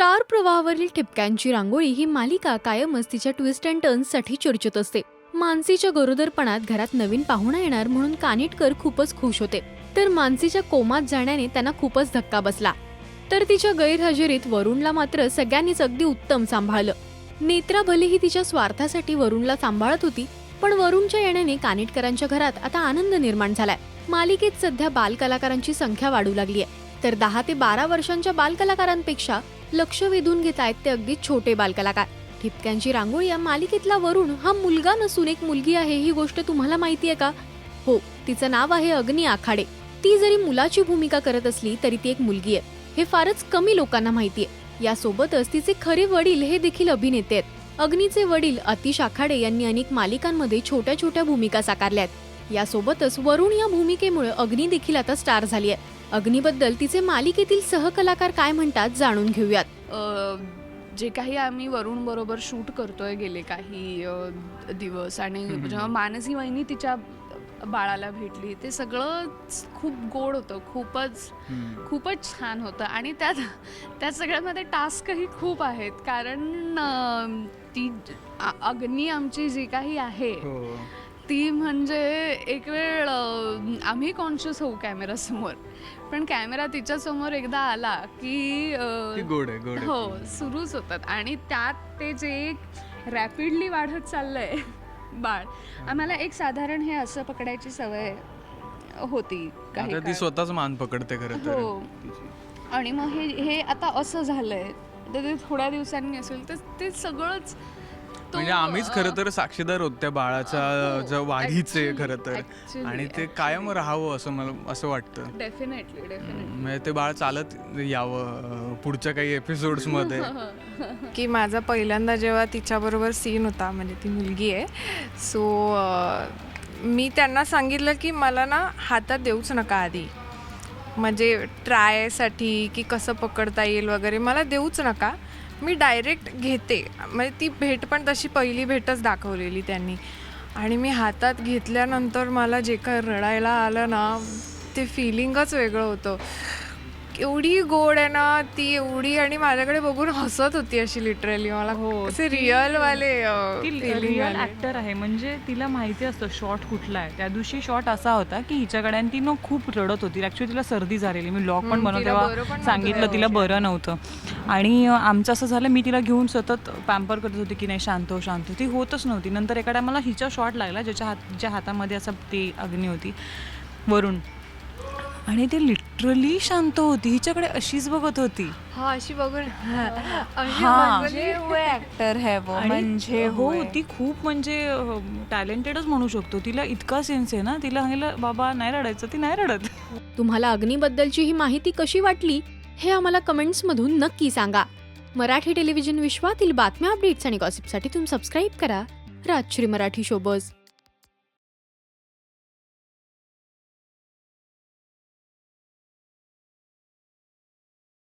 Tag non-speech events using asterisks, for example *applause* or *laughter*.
Star प्रवाहावरील ठिपक्यांची रांगोळी ही मालिका कायमच तिच्या ट्विस्ट अँड टर्न्ससाठी चर्चेत असते. मानसीच्या गरोदरपणात घरात नवीन पाहुणा येणार म्हणून कानिटकर खूपच खुश होते. तर मानसीच्या कोमात जाण्याने त्यांना खूपच धक्का बसला. तर तिच्या गैरहजेरीत वरुणला मात्र सगळ्यांनीच अगदी उत्तम सांभाळलं. नेत्रा भलेही तिच्या स्वार्थासाठी वरुणला सांभाळत होती पण वरुणच्या येण्याने कानिटकरांच्या घरात आता आनंद निर्माण झालाय. मालिकेत सध्या बालकलाकारांची संख्या वाढू लागली आहे तर दहा ते बारा वर्षांच्या बालकलाकारांपेक्षा लक्ष वेधून घेत आहेत ते अगदी छोटे बालकलाकार. ठिपक्यांची रांगोळी या मालिकेतला वरुण हा मुलगा नसून एक मुलगी आहे ही गोष्ट तुम्हाला माहिती आहे का? हो तिचं नाव आहे अग्नी आखाडे. ती जरी मुलाची भूमिका करत असली तरी ती एक मुलगी आहे. हे फारच कमी लोकांना माहिती आहे. यासोबतच तिचे खरे वडील हे देखील अभिनेते आहेत. अग्नीचे वडील अतिश आखाडे यांनी अनेक मालिकांमध्ये छोट्या छोट्या भूमिका साकारल्या आहेत. यासोबतच वरुण या भूमिकेमुळे अग्नी देखील आता स्टार झाली आहे. अग्नीबद्दल तिचे मालिकेतील सहकलाकार काय म्हणतात जाणून घेऊयात जे काही आम्ही वरुण बरोबर शूट करतोय गेले काही दिवस आणि. जेव्हा मानसी वहिनी तिच्या बाळाला भेटली ते सगळं खूप गोड होतं खूपच. खूपच छान होतं आणि त्यात त्या सगळ्यामध्ये टास्कही खूप आहेत कारण ती अग्नी आमची जी काही आहे हो ती म्हणजे एक वेळ आम्ही कॉन्शियस होऊ कॅमेरासमोर पण कॅमेरा तिच्यासमोर एकदा आला की गोड आहे गोड आहे हो सुरूच होतात. आणि त्यात ते जे रॅपिडली वाढत चाललंय *laughs* बाळ आम्हाला एक साधारण हे असं पकडायची सवय होती ती. स्वतःच मान पकडते खरं हो. आणि मग हे हे आता असं झालंय. तर ते थोड्या दिवसांनी असेल तर ते सगळंच तो, म्हणजे आम्हीच खरं तर साक्षीदार होत त्या बाळाच्या हो, ज- वाढीचे खरं तर. actually, आणि ते कायम राहावं असं मला असं वाटतं. डेफिनेटली डेफिनेटली म्हणजे ते बाळ चालत यावं अं, पुढच्या काही एपिसोड्समध्ये. *laughs* की माझा पहिल्यांदा जेव्हा तिच्याबरोबर सीन होता म्हणजे ती मुलगी आहे सो मी त्यांना सांगितलं की मला ना हातात देऊच नका आधी. म्हणजे ट्रायसाठी की कसं पकडता येईल वगैरे मला देऊच नका. मी डायरेक्ट घेते. म्हणजे ती भेट पण तशी पहिली भेटच दाखवलेली त्यांनी. आणि मी हातात घेतल्यानंतर मला जे काय रडायला आलं ना ते फिलिंगच वेगळं होतं. एवढी गोड आहे ना ती एवढी आणि माझ्याकडे बघून हसत होती अशी लिटरली मला. हो, असे रिअल वाले रिअल ऍक्टर आहे. म्हणजे तिला माहिती असतं शॉट कुठला आहे. त्या दिवशी शॉट असा होता की हिच्याकडे आणि ती न खूप रडत होती. ऍक्च्युली तिला सर्दी झालेली. मी लॉक पण बनवत तेव्हा सांगितलं तिला. बरं नव्हतं. आणि आमचं असं झालं मी तिला घेऊन सतत पॅम्पर करत होते की नाही शांत हो शांत हो. ती होतच नव्हती. नंतर एका टायमाला हिचा शॉट लागला ज्याच्या हात ज्या हातामध्ये असं ते अग्नी होती वरून. आणि ते लिटरली शांत होती. हिच्याकडे अशीच बघत होती. हा अशी बघून. हा. ऍक्टर है वो म्हणजे हो होय. ती खूप म्हणजे टॅलेंटेडच म्हणू शकतो. तिला इतका सेन्स आहे ना. तिला सांगितलं बाबा नाही रडायचं ती नाही रडत. तुम्हाला अग्नीबद्दलची ही माहिती कशी वाटली? हे आम्हाला कमेंट्समधून नक्की सांगा. मराठी टेलिव्हिजन विश्वातील बातम्या अपडेट्स आणि गॉसिपसाठी तुम्ही सबस्क्राईब करा. राजश्री मराठी शोबज